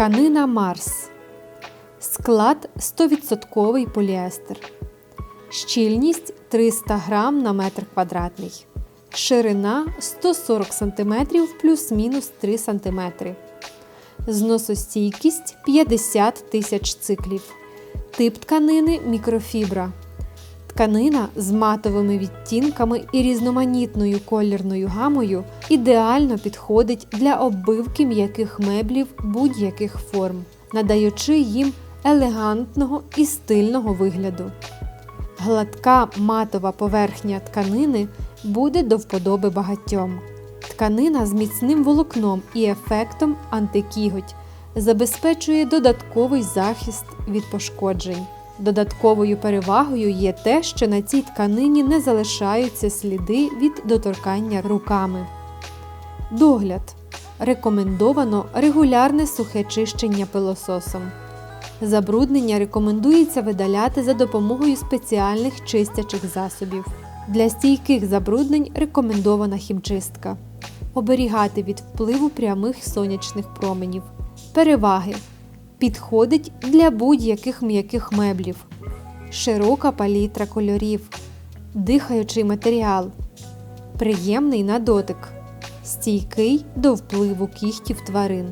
Тканина Марс. Склад 100% поліестер. Щільність 300 г на метр квадратний. Ширина 140 см плюс-мінус 3 см. Зносостійкість 50 тисяч циклів. Тип тканини мікрофібра. Тканина з матовими відтінками і різноманітною колірною гамою ідеально підходить для оббивки м'яких меблів будь-яких форм, надаючи їм елегантного і стильного вигляду. Гладка матова поверхня тканини буде до вподоби багатьом. Тканина з міцним волокном і ефектом антикіготь забезпечує додатковий захист від пошкоджень. Додатковою перевагою є те, що на цій тканині не залишаються сліди від доторкання руками. Догляд. Рекомендовано регулярне сухе чищення пилососом. Забруднення рекомендується видаляти за допомогою спеціальних чистячих засобів. Для стійких забруднень рекомендована хімчистка. Оберігати від впливу прямих сонячних променів. Переваги. Підходить для будь-яких м'яких меблів. Широка палітра кольорів. Дихаючий матеріал. Приємний на дотик. Стійкий до впливу кіхтів тварин.